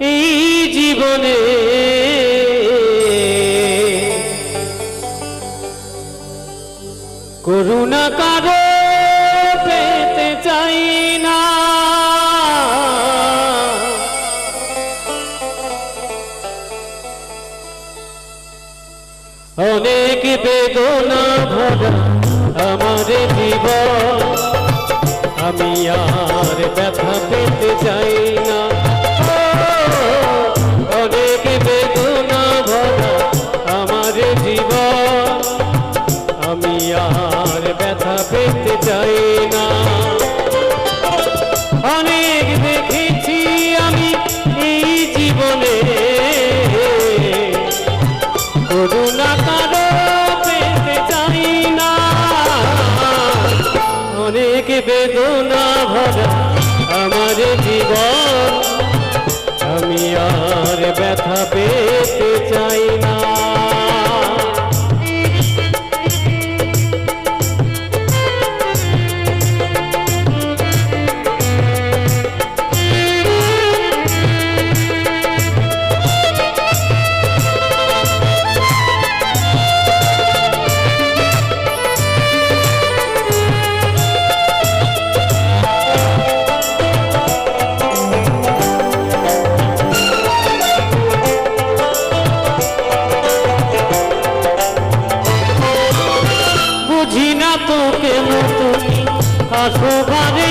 এই জীবনে। করুণা কারও পেতে চাই না। অনেক বেদনা ভরা আমার জীবন। আমি আর ব্যথা পেয়ে আসো বাড়ি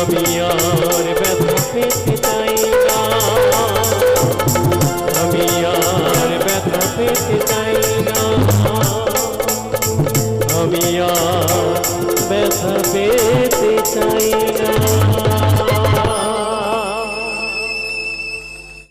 আমি আর